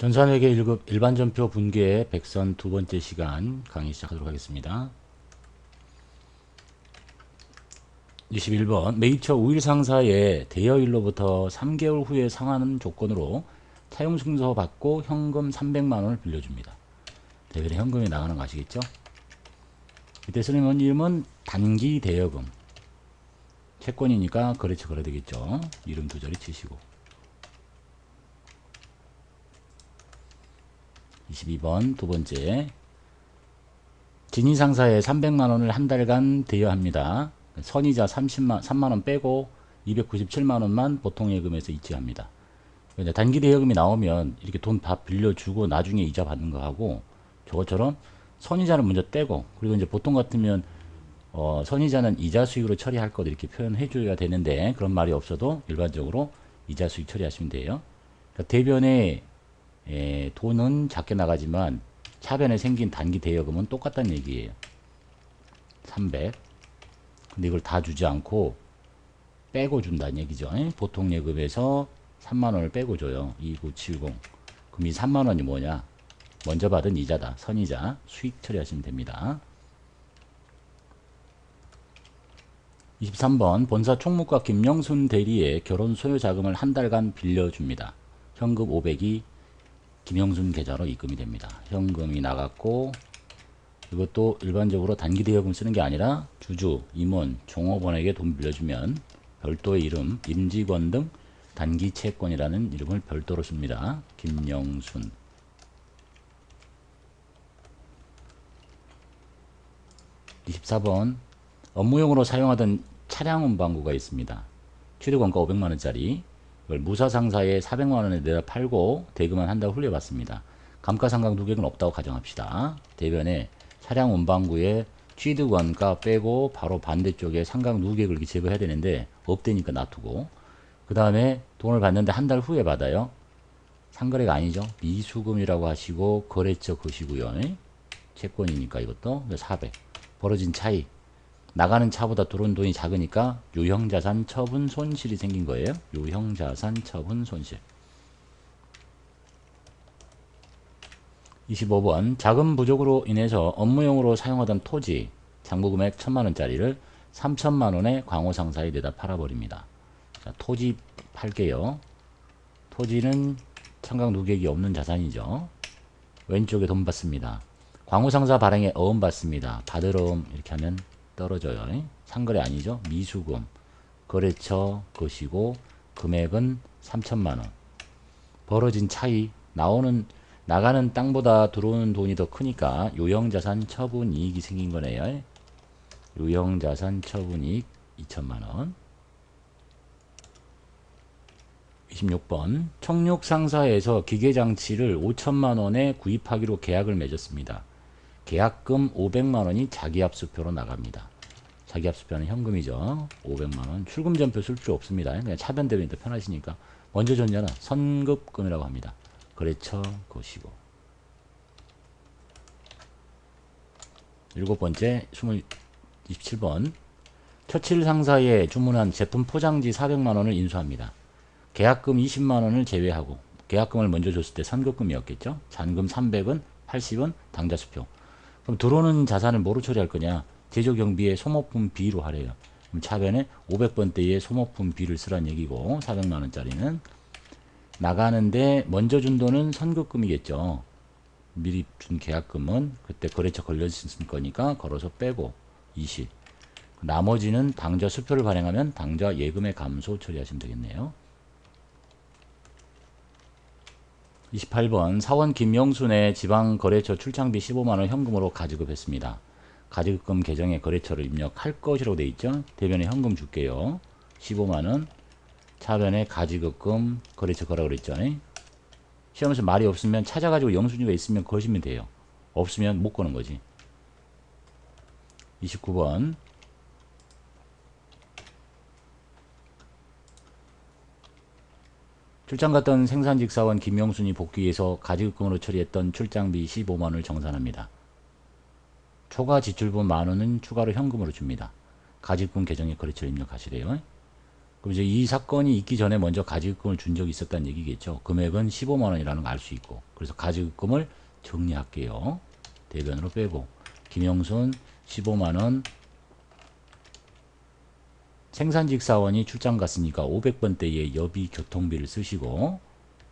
전산회계 1급 일반전표 분계 백선 두 번째 시간 강의 시작하도록 하겠습니다. 21번 메이처 우일 상사의 대여일로부터 3개월 후에 상하는 조건으로 차용 승서 받고 현금 300만 원을 빌려줍니다. 대변에 현금이 나가는 거 아시겠죠? 이때 쓰는 이름은 단기 대여금 채권이니까 거래처 거래되겠죠. 이름 두 자리 치시고 22번 두 번째 진인상사에 300만원을 한 달간 대여합니다. 선이자 30만, 3만원 빼고 297만원만 보통 예금에서 이체합니다. 이제 단기 대여금이 나오면 이렇게 돈 다 빌려주고 나중에 이자 받는 거하고 저것처럼 선이자는 먼저 떼고 그리고 이제 보통 같으면 어, 선이자는 이자 수익으로 처리할 것 이렇게 표현해 줘야 되는데 그런 말이 없어도 일반적으로 이자 수익 처리하시면 돼요. 그러니까 대변에 에, 돈은 작게 나가지만 차변에 생긴 단기 대여금은 똑같다는 얘기예요. 300. 근데 이걸 다 주지 않고 빼고 준다는 얘기죠. 에? 보통 예금에서 3만원을 빼고 줘요. 2970. 그럼 이 3만원이 뭐냐? 먼저 받은 이자다. 선이자. 수익 처리하시면 됩니다. 23번 본사 총무과 김영순 대리의 결혼 소요 자금을 한 달간 빌려줍니다. 현금 500이 김영순 계좌로 입금이 됩니다. 현금이 나갔고 이것도 일반적으로 단기 대여금 쓰는 게 아니라 주주, 임원, 종업원에게 돈 빌려주면 별도의 이름, 임직원 등 단기 채권이라는 이름을 별도로 씁니다. 김영순 (24번) 업무용으로 사용하던 차량 운반구가 있습니다. 최대권가 500만원짜리 이걸 무사상사에 400만 원에 내다 팔고 대금만 한달 흘려받습니다. 감가상각 누객은 없다고 가정합시다. 대변에 차량 운반구에 취득 원가 빼고 바로 반대쪽에 상각 누객을 제거해야 되는데 없대니까 놔두고 그 다음에 돈을 받는데 한 달 후에 받아요. 상거래가 아니죠. 미수금이라고 하시고 거래처 거시고요. 채권이니까 이것도 400 벌어진 차이 나가는 차보다 들어온 돈이 작으니까 유형자산 처분 손실이 생긴 거예요. 유형자산 처분 손실. 25번 자금 부족으로 인해서 업무용으로 사용하던 토지 장부금액 1000만원짜리를 3000만원에 광호상사에 내다 팔아버립니다. 자, 토지 팔게요. 토지는 청각 누객이 없는 자산이죠. 왼쪽에 돈 받습니다. 광호상사 발행에 어음 받습니다. 받을 어음 이렇게 하면 떨어져요. 상거래 아니죠. 미수금 거래처 것이고 금액은 3천만원 벌어진 차이 나오는 나가는 땅보다 들어오는 돈이 더 크니까 요형자산 처분 이익이 생긴 거네요. 요형자산 처분 이익 2천만원 26번 청육상사에서 기계장치를 5천만원에 구입하기로 계약을 맺었습니다. 계약금 500만 원이 자기압수표로 나갑니다. 자기압수표는 현금이죠. 500만 원. 출금 전표 쓸 필요 없습니다. 그냥 차변 대변이 더 편하시니까. 먼저 줬냐는 선급금이라고 합니다. 거래처 것이고. 일곱 번째, 27번. 처칠 상사에 주문한 제품 포장지 400만 원을 인수합니다. 계약금 20만 원을 제외하고 계약금을 먼저 줬을 때 선급금이었겠죠. 잔금 300은 80은 당자수표. 그럼 들어오는 자산을 뭐로 처리할 거냐? 제조 경비의 소모품 B로 하래요. 그럼 차변에 500번대의 소모품 B를 쓰란 얘기고 400만 원짜리는 나가는데 먼저 준 돈은 선급금이겠죠. 미리 준 계약금은 그때 거래처 걸려있을 거니까 걸어서 빼고 20. 나머지는 당좌 수표를 발행하면 당좌 예금의 감소 처리하시면 되겠네요. 28번 사원 김영순의 지방거래처 출장비 15만원 현금으로 가지급했습니다. 가지급금 계정에 거래처를 입력할 것이라고 되어 있죠. 대변에 현금 줄게요. 15만원 차변에 가지급금 거래처 거라 그랬죠. 시험에서 말이 없으면 찾아가지고 영순위가 있으면 거시면 돼요. 없으면 못 거는 거지. 29번 출장 갔던 생산직 사원 김영순이 복귀해서 가지급금으로 처리했던 출장비 15만 원을 정산합니다. 초과 지출분 만 원은 추가로 현금으로 줍니다. 가지급금 계정에 거래처 입력하시래요. 그럼 이제 이 사건이 있기 전에 먼저 가지급금을 준 적이 있었다는 얘기겠죠. 금액은 15만 원이라는 걸 알 수 있고. 그래서 가지급금을 정리할게요. 대변으로 빼고 김영순 15만 원 생산직 사원이 출장 갔으니까 500번대의 여비 교통비를 쓰시고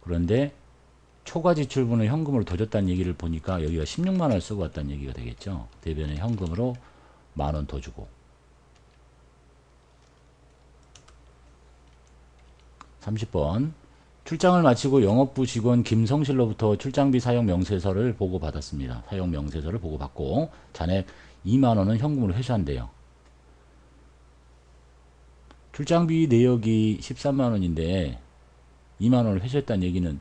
그런데 초과 지출분을 현금으로 더 줬다는 얘기를 보니까 여기가 16만 원을 쓰고 왔다는 얘기가 되겠죠. 대변에 현금으로 만원 더 주고 30번 출장을 마치고 영업부 직원 김성실로부터 출장비 사용 명세서를 보고받았습니다. 사용 명세서를 보고받고 잔액 2만 원은 현금으로 회수한대요. 출장비 내역이 13만 원인데 2만 원을 회수했다는 얘기는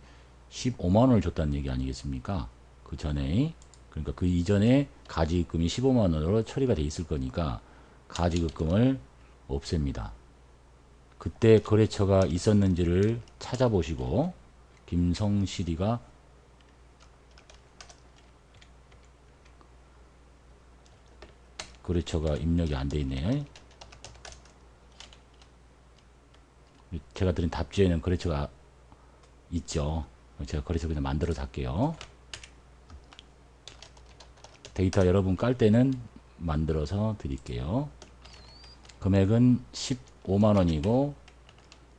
15만 원을 줬다는 얘기 아니겠습니까? 그 전에 그러니까 그 이전에 가지급금이 15만 원으로 처리가 돼 있을 거니까 가지급금을 없앱니다. 그때 거래처가 있었는지를 찾아보시고 김성실이가 거래처가 입력이 안 돼 있네요. 제가 드린 답지에는 거래처가 있죠. 제가 거래처 그냥 만들어서 할게요. 데이터 여러분 깔 때는 만들어서 드릴게요. 금액은 15만원이고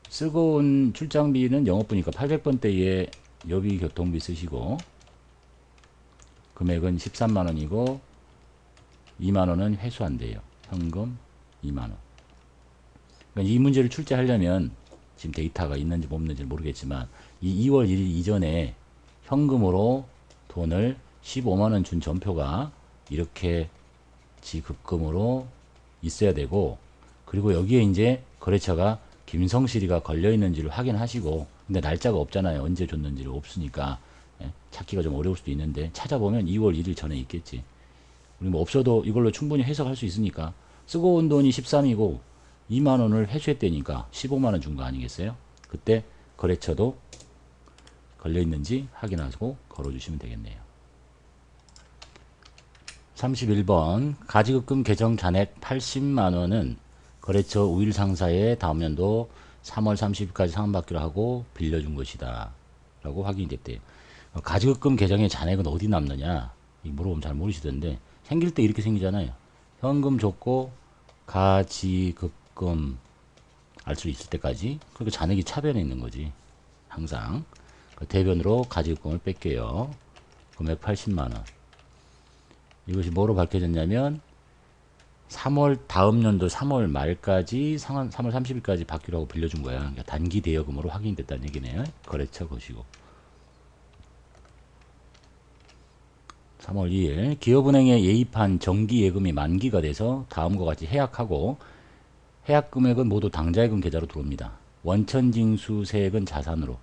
쓰고 온 출장비는 영업부니까 800번대에 여비 교통비 쓰시고 금액은 13만원이고 2만원은 회수한대요. 현금 2만원. 그러니까 이 문제를 출제하려면 지금 데이터가 있는지 없는지 모르겠지만 이 2월 1일 이전에 현금으로 돈을 15만원 준 전표가 이렇게 지급금으로 있어야 되고 그리고 여기에 이제 거래처가 김성실이가 걸려 있는지를 확인하시고 근데 날짜가 없잖아요. 언제 줬는지를 없으니까. 예, 찾기가 좀 어려울 수도 있는데 찾아보면 2월 1일 전에 있겠지. 우리 뭐 없어도 이걸로 충분히 해석할 수 있으니까. 쓰고 온 돈이 13이고 2만 원을 회수했다니까 15만 원 준 거 아니겠어요? 그때 거래처도 걸려 있는지 확인하고 걸어 주시면 되겠네요. 31번 가지급금 계정 잔액 80만 원은 거래처 우일 상사에 다음 연도 3월 30일까지 상환받기로 하고 빌려준 것이다. 라고 확인이 됐대요. 가지급금 계정의 잔액은 어디 남느냐? 물어보면 잘 모르시던데 생길 때 이렇게 생기잖아요. 현금 줬고 가지급 금 알 수 있을 때까지 그리고 잔액이 차변에 있는 거지. 항상 그 대변으로 가지급금을 뺄게요. 금액 80만 원. 이것이 뭐로 밝혀졌냐면 3월 다음 연도 3월 말까지 상환 3월 30일까지 받기로 하고 빌려준 거야. 그러니까 단기 대여금으로 확인됐다는 얘기네요. 거래처 것이고. 3월 2일 기업은행에 예입한 정기예금이 만기가 돼서 다음과 같이 해약하고 해약 금액은 모두 당자예금 계좌로 들어옵니다. 원천징수세액은 자산으로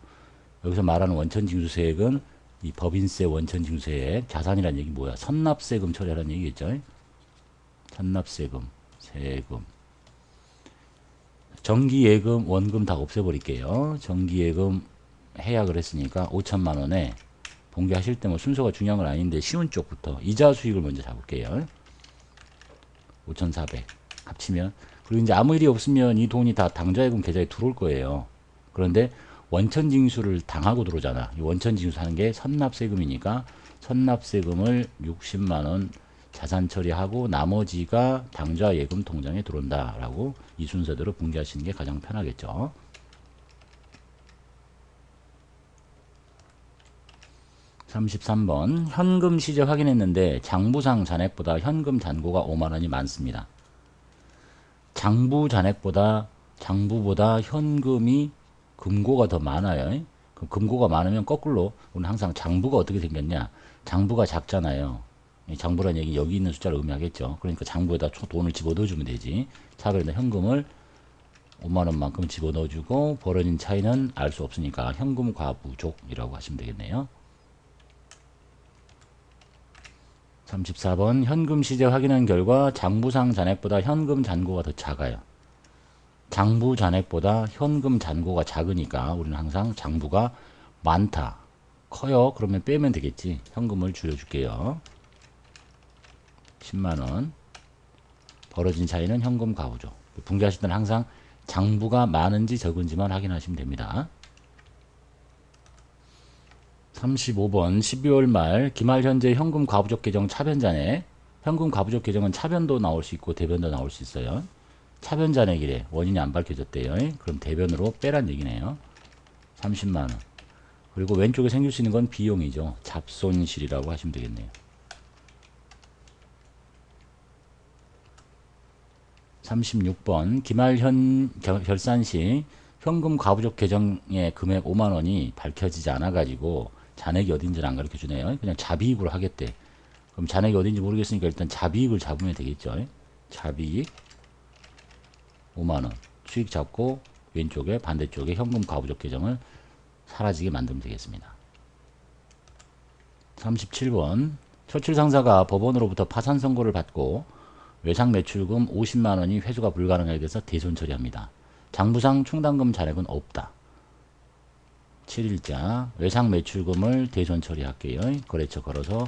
여기서 말하는 원천징수세액은 이 법인세 원천징수세액 자산이라는 얘기 뭐야? 선납세금 처리하라는 얘기겠죠. 선납세금, 세금 정기예금, 원금 다 없애버릴게요. 정기예금 해약을 했으니까 5천만 원에 공개하실 때 뭐 순서가 중요한 건 아닌데 쉬운 쪽부터 이자 수익을 먼저 잡을게요. 5,400 합치면 그리고 이제 아무 일이 없으면 이 돈이 다 당좌예금 계좌에 들어올 거예요. 그런데 원천징수를 당하고 들어오잖아. 이 원천징수 하는 게 선납세금이니까 선납세금을 60만 원 자산 처리하고 나머지가 당좌예금 통장에 들어온다라고 이 순서대로 분개하시는 게 가장 편하겠죠. 33번 현금 시제 확인했는데 장부상 잔액보다 현금 잔고가 5만 원이 많습니다. 장부 잔액보다 장부보다 현금이 금고가 더 많아요. 그 금고가 많으면 거꾸로 우리는 항상 장부가 어떻게 생겼냐? 장부가 작잖아요. 장부란 얘기 여기 있는 숫자를 의미하겠죠. 그러니까 장부에다 돈을 집어넣어 주면 되지. 차별에다 현금을 5만 원만큼 집어넣어 주고 벌어진 차이는 알 수 없으니까 현금 과부족이라고 하시면 되겠네요. 34번 현금 시제 확인한 결과 장부상 잔액보다 현금 잔고가 더 작아요. 장부 잔액보다 현금 잔고가 작으니까 우리는 항상 장부가 많다. 커요. 그러면 빼면 되겠지. 현금을 줄여줄게요. 10만원. 벌어진 차이는 현금 가구죠. 분개하실 때는 항상 장부가 많은지 적은지만 확인하시면 됩니다. 35번 12월 말 기말 현재 현금 과부족 계정 차변 잔액 현금 과부족 계정은 차변도 나올 수 있고 대변도 나올 수 있어요. 차변 잔액이래 원인이 안 밝혀졌대요. 그럼 대변으로 빼란 얘기네요. 30만 원. 그리고 왼쪽에 생길 수 있는 건 비용이죠. 잡손실이라고 하시면 되겠네요. 36번 기말현 결- 결산 시 현금 과부족 계정의 금액 5만 원이 밝혀지지 않아 가지고 잔액이 어딘지를 안 가르쳐 주네요. 그냥 잡이익으로 하겠대. 그럼 잔액이 어딘지 모르겠으니까 일단 잡이익을 잡으면 되겠죠. 잡이익 5만 원. 수익 잡고 왼쪽에 반대쪽에 현금 과부족 계정을 사라지게 만들면 되겠습니다. 37번 처칠 상사가 법원으로부터 파산 선고를 받고 외상 매출금 50만 원이 회수가 불가능하게 돼서 대손 처리합니다. 장부상 충당금 잔액은 없다. 7일자 외상 매출금을 대손 처리할게요. 거래처 걸어서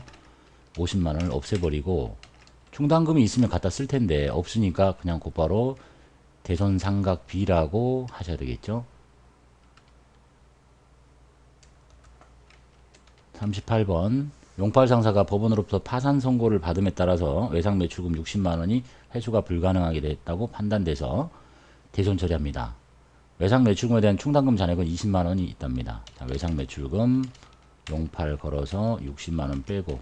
50만 원을 없애버리고 충당금이 있으면 갖다 쓸 텐데 없으니까 그냥 곧바로 대손 상각 B라고 하셔야 되겠죠. 38번 용팔 상사가 법원으로부터 파산 선고를 받음에 따라서 외상 매출금 60만 원이 회수가 불가능하게 됐다고 판단돼서 대손 처리합니다. 외상 매출금에 대한 충당금 잔액은 20만 원이 있답니다. 자, 외상 매출금 용팔 걸어서 60만 원 빼고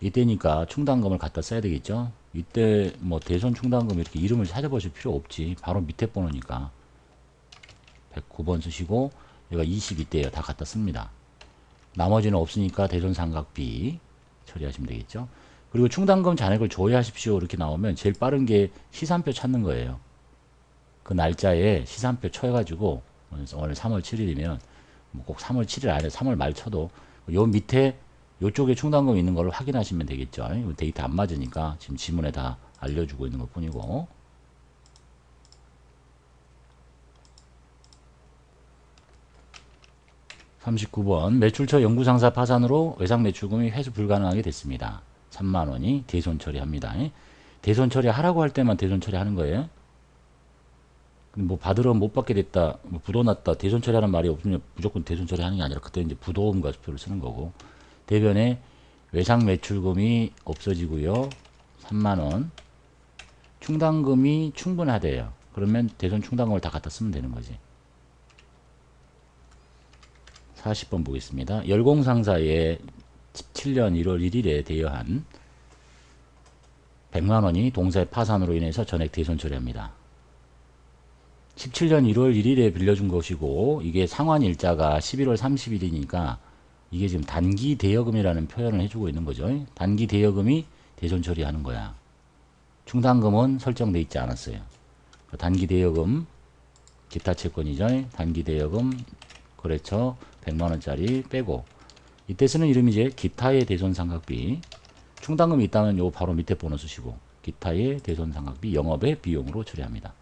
이때니까 충당금을 갖다 써야 되겠죠. 이때 뭐 대손 충당금 이렇게 이름을 찾아보실 필요 없지. 바로 밑에 번호니까 109번 쓰시고 얘가 22대예요. 다 갖다 씁니다. 나머지는 없으니까 대손 삼각비 처리하시면 되겠죠. 그리고 충당금 잔액을 조회하십시오 이렇게 나오면 제일 빠른 게 시산표 찾는 거예요. 그 날짜에 시산표 쳐가지고 오늘 3월 7일이면 뭐꼭 3월 7일 안에 3월 말 쳐도 요 밑에 요쪽에 충당금 있는 걸 확인하시면 되겠죠. 데이터 안 맞으니까 지금 지문에 다 알려주고 있는 것 뿐이고 39번 매출처 연구상사 파산으로 외상 매출금이 회수 불가능하게 됐습니다. 3만 원이 대손 처리합니다. 대손 처리하라고 할 때만 대손 처리하는 거예요. 뭐 받으러 못 받게 됐다, 뭐 부도 났다, 대손 처리하는 말이 없으면 무조건 대손 처리하는 게 아니라 그때 이제 부도음 가수표를 쓰는 거고 대변에 외상 매출금이 없어지고요. 3만 원 충당금이 충분하대요. 그러면 대손 충당금을 다 갖다 쓰면 되는 거지. 40번 보겠습니다. 열공상사에 17년 1월 1일에 대여한 100만 원이 동사의 파산으로 인해서 전액 대손 처리합니다. 17년 1월 1일에 빌려준 것이고 이게 상환 일자가 11월 30일이니까 이게 지금 단기 대여금이라는 표현을 해주고 있는 거죠. 단기 대여금이 대손 처리하는 거야. 충당금은 설정돼 있지 않았어요. 단기 대여금 기타 채권이죠. 단기 대여금 거래처 100만원짜리 빼고 이때 쓰는 이름이 이제 기타의 대손 삼각비 충당금이 있다면 요 바로 밑에 번호 쓰시고 기타의 대손 삼각비 영업의 비용으로 처리합니다.